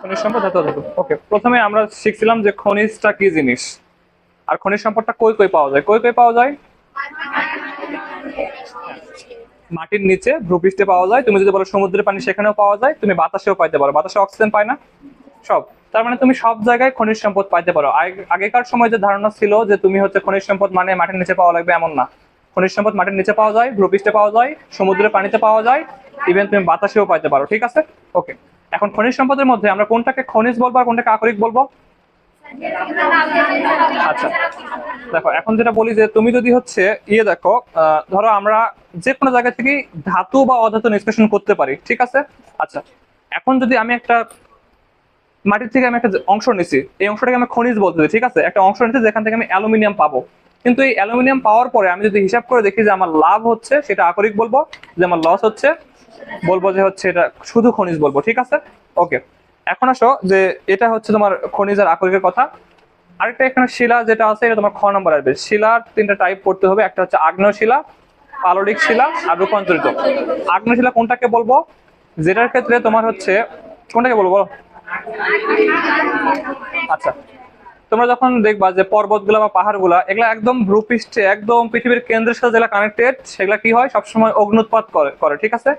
খনিজ সম্পদ ধাতু ধাতু ওকে প্রথমে আমরা শিখছিলাম যে খনিজটা কি জিনিস? আর খনিজ সম্পদটা কই কই পাওয়া যায়? কই কই পাওয়া যায়? মাটির নিচে, ভূপৃষ্ঠে পাওয়া যায়। তুমি যদি বলো সমুদ্রের পানি সেখানেও পাওয়া যায়, তুমি বাতাসেও পাইতে পারো। বাতাসে অক্সিজেন পায় না? সব। তার মানে তুমি সব জায়গায় খনিজ সম্পদ পাইতে পারো। আগেকার সময় যে ধারণা ছিল যে তুমি হচ্ছে খনিজ সম্পদ মানে মাটির নিচে পাওয়া লাগবে, এমন না। খনিজ সম্পদ মাটির নিচে পাওয়া যায়, ভূপৃষ্ঠে পাওয়া যায়, সমুদ্রের পানিতে পাওয়া যায়, ইভেন তুমি বাতাসেও পাইতে পারো। ঠিক আছে? ওকে এখন খনিজ সম্পদের মধ্যে আমরা কোনটাকে খনিজ বলব আর কোনটাকে আকরিক বলব? আচ্ছা দেখো, এখন যেটা বলি যে তুমি যদি হচ্ছে ইয়ে দেখো ধরো আমরা যে কোনো জায়গা থেকে ধাতু বা অধাতু নিষ্কাশন করতে পারি, ঠিক আছে? আচ্ছা এখন যদি আমি একটা মাটির থেকে আমি একটা অংশ নিছি, এই অংশটাকে আমি খনিজ বলতেছি ঠিক আছে? একটা অংশ নিচ্ছি যেখান থেকে আমি অ্যালুমিনিয়াম পাবো। কিন্তু এই অ্যালুমিনিয়াম পাওয়ার পরে আমি যদি হিসাব করে দেখি যে আমার লাভ হচ্ছে, সেটা আকরিক বলব, যে আমার লস হচ্ছে বলব যে হচ্ছে এটা শুধু খনিজ বলব, ঠিক আছে? ওকে এখন আসো যে এটা হচ্ছে তোমার খনিজ আর আকরিকের কথা। আরেকটা এখানে শিলা যেটা আছে, এটা তোমার খ নম্বর আসবে। শিলার তিনটা টাইপ পড়তে হবে, একটা হচ্ছে আগ্নেয় শিলা পাললিক শিলা আর রূপান্তরিত। আগ্নেয় শিলা কোনটাকে বলব? যেটার ক্ষেত্রে তোমার হচ্ছে, কোনটাকে বলব বলো? আচ্ছা। তোমরা যখন দেখবা যে পর্বতগুলা বা পাহাড়গুলা, এগুলা একদম ভূপৃষ্ঠে, একদম পৃথিবীর কেন্দ্রের সাথে যেগুলা কানেক্টেড সেগুলা কি হয়? সবসময় অগ্নুৎপাত করে করে, ঠিক আছে?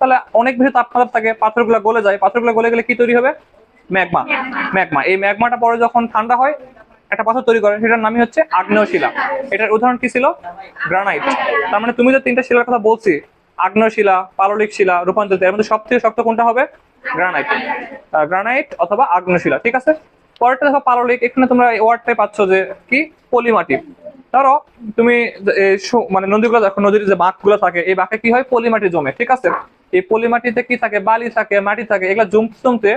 তাহলে অনেক বেশি তাপমাত্রা থাকে পাথরগুলা গলে যায়। পাথরগুলা গলে গেলে কি তৈরি হবে? ম্যাগমা। ম্যাগমা। এই ম্যাগমাটা পরে যখন ঠান্ডা হয় একটা পাথর তৈরি করে সেটার নামই হচ্ছে আগ্নেয় শিলা এটার উদাহরণ কি ছিল? গ্রানাইট। তার মানে তুমি যে তিনটা শিলার কথা বলছি আগ্নেয় শিলা পাললিক শিলা রূপান্তরিত এর মধ্যে সব থেকে শক্ত কোনটা হবে? গ্রানাইট। গ্রানাইট অথবা আগ্নেয় শিলা ঠিক আছে? পরেরটা দেখো পাললিক এখানে তোমরা ওয়ার্ডটাই পাচ্ছ যে কি? পলিমাটি। ধরো, তুমি মানে নদীগুলো দেখো, নদীর যে বাঁকগুলো থাকে, এই বাঁকে কি হয়? পলিমাটি জমে, ঠিক আছে? এই পলিমাটিতে কি থাকে? বালি থাকে, মাটি থাকে, এগুলো জমতে জমতে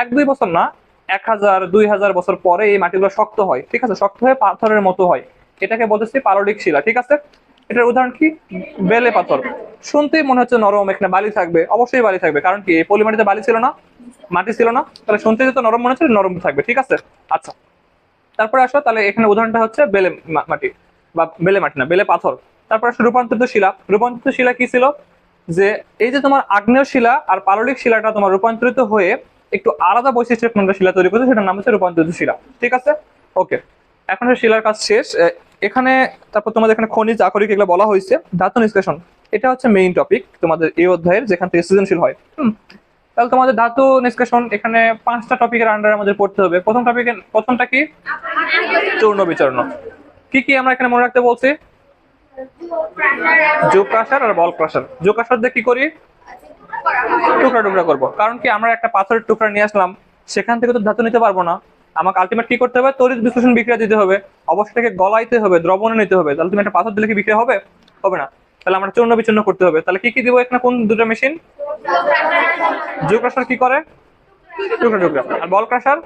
এক দুই বছর না, এক হাজার, দুই হাজার বছর পরে এই মাটিগুলো শক্ত হয়, ঠিক আছে? শক্ত হয়ে পাথরের মতো হয়। এটাকে বলতেছি পাললিক শিলা, ঠিক আছে? এটার উদাহরণ কি? বেলে পাথর। শুনতেই মনে হচ্ছে নরম, এখানে বালি থাকবে। অবশ্যই বালি থাকবে। কারণ কি? এই পলিমাটিতে বালি ছিল না, মাটি ছিল না। তাহলে শুনতে যেহেতু নরম মনে হচ্ছে, নরম থাকবে। ঠিক আছে? আচ্ছা। তারপরে আসো, তাহলে এখানে উদাহরণটা হচ্ছে বেলে মাটি বা বেলে মাটি না, বেলে পাথর। তারপর আসো, রূপান্তরিত শিলা। রূপান্তরিত শিলা কি ছিল? যে এই যে তোমার আগ্নেয় শিলা আর পাললিক শিলাটা তোমার রূপান্তরিত হয়ে একটু আলাদা বৈশিষ্ট্যের কোনটা শিলা তৈরি করেছে, সেটার নাম হচ্ছে রূপান্তরিত শিলা। ঠিক আছে? ওকে। এখন শিলার কাজ শেষ। এখানে, তারপর তোমাদের এখানে খনিজ, আকরিক এগুলো বলা হয়েছে। ধাতু নিষ্কাশন এটা হচ্ছে মেইন টপিক তোমাদের এই অধ্যায়ের, যেখান থেকে সৃজনশীল হয়। তাহলে তোমাদের ধাতু নিষ্কাশন এখানে পাঁচটা টপিকের আন্ডারে আমাদের পড়তে হবে। প্রথম টপিকের প্রথমটা কি? চূর্ণ বিচূর্ণ। কি কি আমরা এখানে মনে রাখতে বলছি? জু ক্রাশার আর বল ক্রাশার জু ক্রাশার দিয়ে কি করি? টুকরা টুকরা করব। কারণ কি আমরা একটা পাথরের টুকরা নিয়ে আসলাম, সেখান থেকে তো ধাতু নিতে পারব না। আমাকে আলটিমেট কি করতে হবে? তড়িৎ বিশ্লেষণ বিক্রিয়া দিতে হবে। অবশ্যই এটাকে গলাইতে হবে, দ্রবণে নিতে হবে। তাহলে একটা পাথর দিলে কি বিক্রিয়া হবে? হবে না। তাহলে আমরা চূর্ণ বিচূর্ণ করতে হবে। তাহলে কি কি দিব এখানে? কোন দুটো মেশিন ক্রাশার কি করে? টুকরা টুকরা আর বল ক্রাশার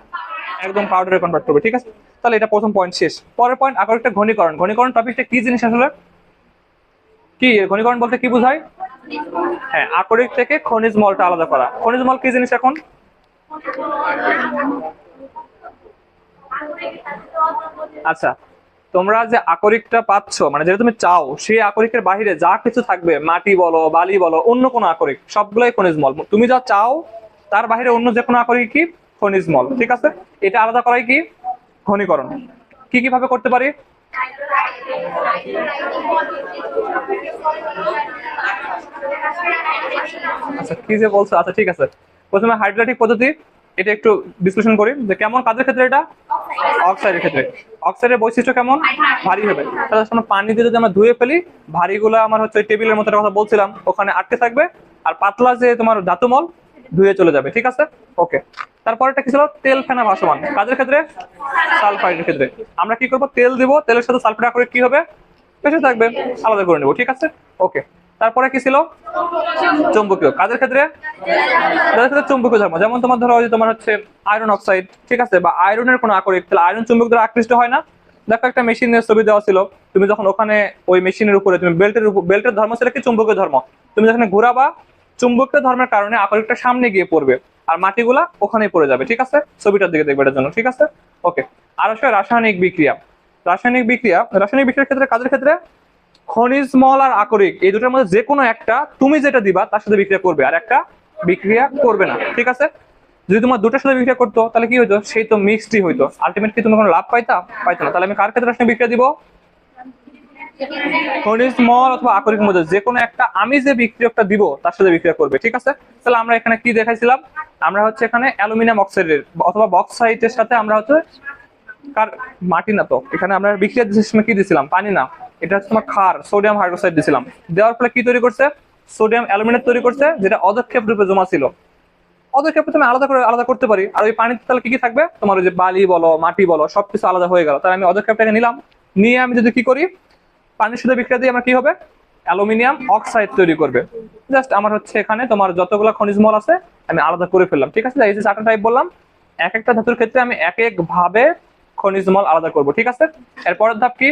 একদম পাউডারে কনভার্ট করবে, ঠিক আছে? তাহলে এটা প্রথম পয়েন্ট শেষ। পরের পয়েন্ট আবার একটা ঘনীকরণ। ঘনীকরণ টপিকটা কি জিনিস আসলে? কি? ঘনীকরণ বলতে কি বোঝায়? হ্যাঁ আকরিক থেকে খনিজ মলটা আলাদা করা। খনিজ মল কি জিনিস এখন? আচ্ছা তোমরা যে আকরিকটা পাচ্ছ মানে যেটা তুমি চাও, সেই আকরিকের বাইরে যা কিছু থাকবে, মাটি বলো, বালি বলো, অন্য কোনো আকরিক, সবগুলোই খনিজ মল। তুমি যা চাও, তার বাহিরে অন্য যে কোনো আকরিক কি? খনিজ মল, ঠিক আছে? এটা আলাদা করাই কি? ঘনীকরণ কি কি ভাবে করতে পারি? আচ্ছা কি যে বলছো? আচ্ছা ঠিক আছে। প্রথমে হাইড্রোলাইটিক পদ্ধতি, এটা একটু বিশ্লেষণ করি, যে কেমন কাজের ক্ষেত্রে এটা? অক্সাইডের ক্ষেত্রে। অক্সাইডের বৈশিষ্ট্য কেমন? ভারী হবে। তাহলে পানি দিয়ে যদি আমরা ধুয়ে ফেলি, ভারীগুলো আমার হচ্ছে টেবিলের মতো কথা বলছিলাম, ওখানে আটকে থাকবে, আর পাতলা যে তোমার ধাতুমল, ধুয়ে চলে যাবে, ঠিক আছে? ওকে তারপর একটা কি ছিল? তেল ফেনা ভাসমান। কাজের ক্ষেত্রে? সালফাইডের ক্ষেত্রে। আমরা কি করব? তেল দিব, তেলের সাথে সালফাইড করে কি হবে? বেঁচে থাকবে। আলাদা করে নেব, ঠিক আছে? ওকে তারপরে কি ছিল? চুম্বকীয়। কাজের ক্ষেত্রে? কাজের ক্ষেত্রে চুম্বকীয় ধর্ম। যেমন তোমার ধরো যে তোমার হচ্ছে আয়রন অক্সাইড ঠিক আছে? বা আয়রনের কোনো আকরিক। তাহলে আয়রন চুম্বক দ্বারা আকৃষ্ট হয় না? দেখো একটা মেশিনের ছবি দেওয়া ছিল। তুমি যখন ওখানে ওই মেশিনের উপরে, তুমি বেল্টের উপর বেল্টের ধর্ম ছিল কি? চুম্বকীয় ধর্ম। তুমি যখন ঘোরাবা, চুম্বকীয় ধর্মের কারণে আকরিকটা সামনে গিয়ে পড়বে আর মাটিগুলা ওখানেই পড়ে যাবে, ঠিক আছে? ছবিটার দিকে দেখবে এটার জন্য, ঠিক আছে? ওকে আর আসলে রাসায়নিক বিক্রিয়া। রাসায়নিক বিক্রিয়া রাসায়নিক বিক্রিয়ার ক্ষেত্রে, কাজের ক্ষেত্রে খনিজ মল আর আকরিক, এই দুটোর মধ্যে যে কোনো একটা তুমি যেটা দিবা তার সাথে বিক্রিয়া করবে, আর একটা বিক্রিয়া করবে না, ঠিক আছে? যদি তোমার দুটোর সাথে বিক্রিয়া করতো, তাহলে কি হতো সেই তো মিক্সডই হইতো। আলটিমেটলি তুমি কোনো লাভ পাইতা? পাইতো না। তাহলে আমি কার ক্ষেত্রে আসলে বিক্রিয়া দিব? খনিজ মল অথবা আকরিক মধ্যে যে কোনো একটা আমি যে বিক্রিয়কটা দিব, তার সাথে বিক্রিয়া করবে, ঠিক আছে? তাহলে আমরা এখানে কি দেখাইছিলাম? আমরা হচ্ছে এখানে অ্যালুমিনিয়াম অক্সাইডের অথবা বক্সাইটের সাথে আমরা হচ্ছে কার মাটি না তো। এখানে আমরা বিক্রিয়া কি দিছিলাম? পানি না। এটা হচ্ছে তোমার ক্ষার সোডিয়াম হাইড্রোক্সাইড দিছিলাম। দেওয়ার ফলে কি তৈরি করছে? সোডিয়াম অ্যালুমিনিয়াম তৈরি করছে, যেটা অদক্ষেপ রূপে জমা ছিল। অদক্ষেপ তুমি আলাদা করে, আলাদা করতে পারি। আর ওই পানিতে তাহলে কি কি থাকবে? তোমার ওই যে বালি বলো, মাটি বলো, সবকিছু আলাদা হয়ে গেল। তাহলে আমি অদক্ষেপটাকে নিলাম। নিয়ে আমি যদি কি করি? পানির সাথে বিক্রিয়া দিয়ে আমার কি হবে? অ্যালুমিনিয়াম অক্সাইড তৈরি করবে। জাস্ট আমার হচ্ছে এখানে তোমার যতগুলো খনিজ মল আছে, আমি আলাদা করে ফেললাম। ঠিক আছে? এই যে চারটা টাইপ বললাম, এক একটা ধাতুর ক্ষেত্রে আমি এক এক ভাবে খনিজ মল আলাদা করব। ঠিক আছে? এরপরের ধাপ কি?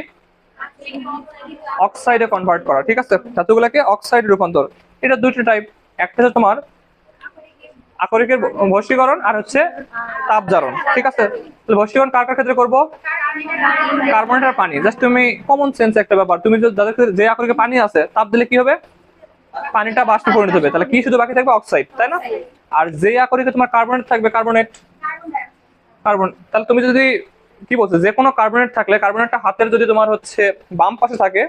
অক্সাইডে কনভার্ট করা, ঠিক আছে? ধাতুগুলোকে অক্সাইড রূপান্তর। এটা দুটো টাইপ একটা হচ্ছে তোমার আকরিকের বশীকরণ আর হচ্ছে তাপ তাপজারণ ঠিক আছে? বশীকরণ কার কার ক্ষেত্রে করব? কার্বনেট আর পানি। জাস্ট তুমি কমন সেন্স একটা ব্যাপার। তুমি যদি যাদের যে আকরিকে পানি আছে, তাপ দিলে কি হবে? পানিটা বাষ্প পরিণত হবে। তাহলে কি শুধু বাকি থাকবে? অক্সাইড তাই না? আর যে আকরিকে তোমার কার্বনেট থাকবে কার্বনেট কার্বন তাহলে তুমি যদি কি বলছো? যে কোনো কার্বনেট থাকলে কার্বনেটটা হাতের যদি তোমার হচ্ছে বাম পাশে থাকে,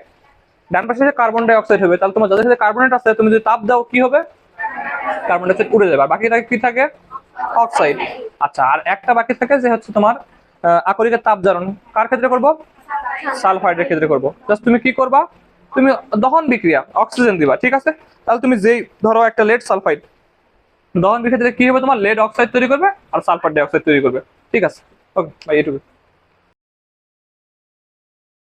ডান পাশে যে কার্বন ডাই অক্সাইড হবে, তাহলে তোমার যাদের সাথে কার্বনেট আছে, তুমি যদি তাপ দাও, কি হবে? কার্বন ডাই অক্সাইড উড়ে যাবে। আর বাকি থাকে কি থাকে? অক্সাইড আচ্ছা আর একটা বাকি থাকে যে হচ্ছে তোমার আকরিকের তাপ জারণ। কার ক্ষেত্রে করব? সালফাইডের ক্ষেত্রে করব। জাস্ট তুমি কি করবা? তুমি দহন বিক্রিয়া অক্সিজেন দিবা, ঠিক আছে? তাহলে তুমি যেই, ধরো একটা লেড সালফাইড দহন বিক্রিয়াতে কি হবে তোমার? লেড অক্সাইড তৈরি করবে আর সালফার ডাইঅক্সাইড তৈরি করবে। ঠিক আছে? ওকে ভাই এটুকু